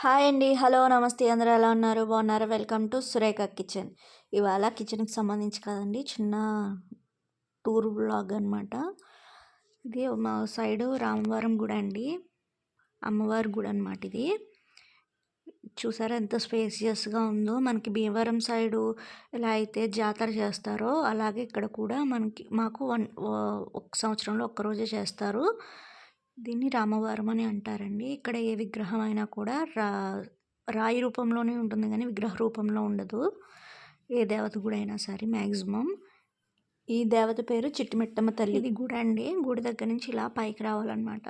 Hi అండి. Hello నమస్తే. అందరూ ఎలా ఉన్నారు? బాగున్నారు? Welcome to Surekha kitchen. ఇవాళ కిచెన్కి సంబంధించి కదండి చిన్న టూర్ బ్లాగ్ అనమాట ఇది మా సైడు రామవరం గుడి అండి. అమ్మవారి గుడి అనమాట ఇది. చూసారా ఎంత స్పేసియస్గా ఉందో? మనకి భీమవరం సైడు ఎలా అయితే జాతర చేస్తారో అలాగే ఇక్కడ కూడా మనకి మాకు వన్ ఒక సంవత్సరంలో ఒక్కరోజే చేస్తారు. దీన్ని రామవారం అని అంటారండి. ఇక్కడ ఏ విగ్రహం అయినా కూడా రా రాయి రూపంలోనే ఉంటుంది కానీ విగ్రహ రూపంలో ఉండదు. ఏ దేవత గుడి అయినా సరే మ్యాక్సిమం ఈ దేవత పేరు చిట్టిమిట్టమ్మ తల్లి. ఇది గుడి అండి. గుడి దగ్గర నుంచి ఇలా పైకి రావాలన్నమాట.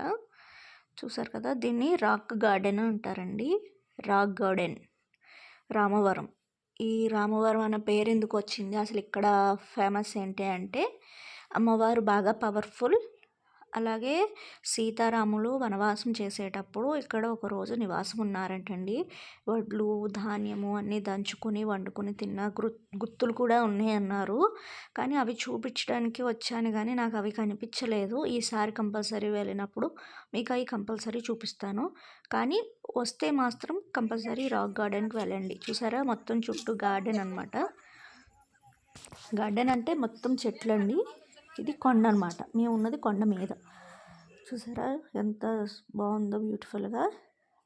చూసారు కదా దీన్ని రాక్ గార్డెన్ అంటారండి. Rock garden. రామవరం. ఈ రామవరం అన్న పేరు ఎందుకు వచ్చింది? అసలు ఇక్కడ ఫేమస్ ఏంటి అంటే అమ్మవారు బాగా పవర్ఫుల్ అలాగే సీతారాములు వనవాసం చేసేటప్పుడు ఇక్కడ ఒకరోజు నివాసం ఉన్నారంటండి. వడ్లు ధాన్యము అన్నీ దంచుకొని వండుకొని తిన్న గుర్తులు కూడా ఉన్నాయి అన్నారు కానీ అవి చూపించడానికి వచ్చాను కానీ నాకు అవి కనిపించలేదు. ఈసారి కంపల్సరీ వెళ్ళినప్పుడు మీకు అవి కంపల్సరీ చూపిస్తాను. కానీ వస్తే మాత్రం కంపల్సరీ రాక్ గార్డెన్కి వెళ్ళండి. చూసారా? మొత్తం చుట్టూ గార్డెన్ అనమాట గార్డెన్ అంటే మొత్తం చెట్లండి. ఇది కొండ అనమాట మేము ఉన్నది కొండ మీద. చూసారా? ఎంత బాగుందో బ్యూటిఫుల్గా.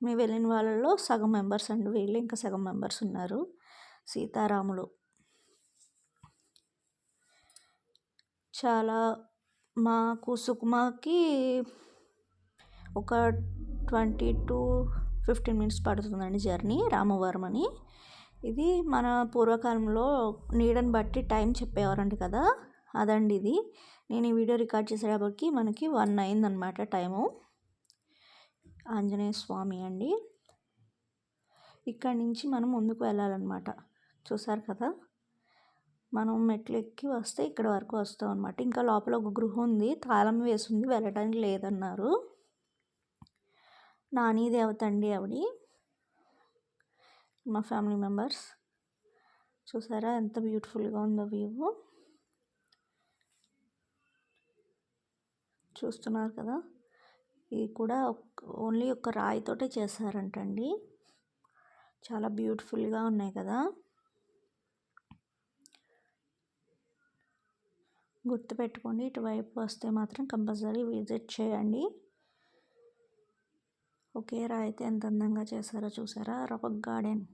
మేము వెళ్ళిన వాళ్ళలో సగం మెంబర్స్ అండి. వీళ్ళు ఇంకా సగం మెంబర్స్ ఉన్నారు. సీతారాములు. చాలా మాకు సుకుమాకి ఒక ట్వంటీ టు ఫిఫ్టీన్ మినిట్స్ పడుతుందండి జర్నీ రామవరం అని. ఇది మన పూర్వకాలంలో నీడని బట్టి టైం చెప్పేవారంట కదా. అదండి ఇది. నేను ఈ వీడియో రికార్డ్ చేసేటప్పటికి మనకి వన్ అయిందనమాట టైము. ఆంజనేయ స్వామి అండి. ఇక్కడి నుంచి మనం ముందుకు వెళ్ళాలన్నమాట. చూసారు కదా? మనం మెట్లు ఎక్కి వస్తే ఇక్కడ వరకు వస్తాం అనమాట ఇంకా లోపల ఒక గృహం ఉంది. తాళం వేసింది. వెళ్ళడానికి లేదన్నారు. నాని దేవత అండి ఆవిడ. మా ఫ్యామిలీ మెంబర్స్. చూసారా? ఎంత బ్యూటిఫుల్గా ఉందో వ్యూ. చూస్తున్నారు కదా ఇది కూడా ఓన్లీ ఒక రాయితోటే చేశారంటండి. చాలా బ్యూటిఫుల్గా ఉన్నాయి కదా. గుర్తుపెట్టుకోండి ఇటువైపు వస్తే మాత్రం కంపల్సరీ విజిట్ చేయండి. ఒకే రాయితే ఎంత అందంగా చేశారో చూసారా? రాక్ గార్డెన్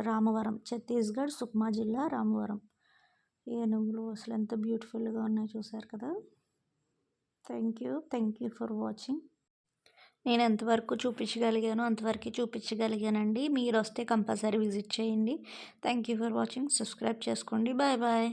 రామవరం ఛత్తీస్గఢ్ సుక్మా జిల్లా రామవరం. ఏనుగులు అసలు ఎంత బ్యూటిఫుల్గా ఉన్నాయి చూసారు కదా. Thank you thank you for watching నేను ఎంతవరకు చూపించగలిగానో అంతవరకు చూపించగలిగానండి. మీరు వస్తే కంపల్సరీ విజిట్ చేయండి. Thank you for watching subscribe చేసుకోండి. Bye bye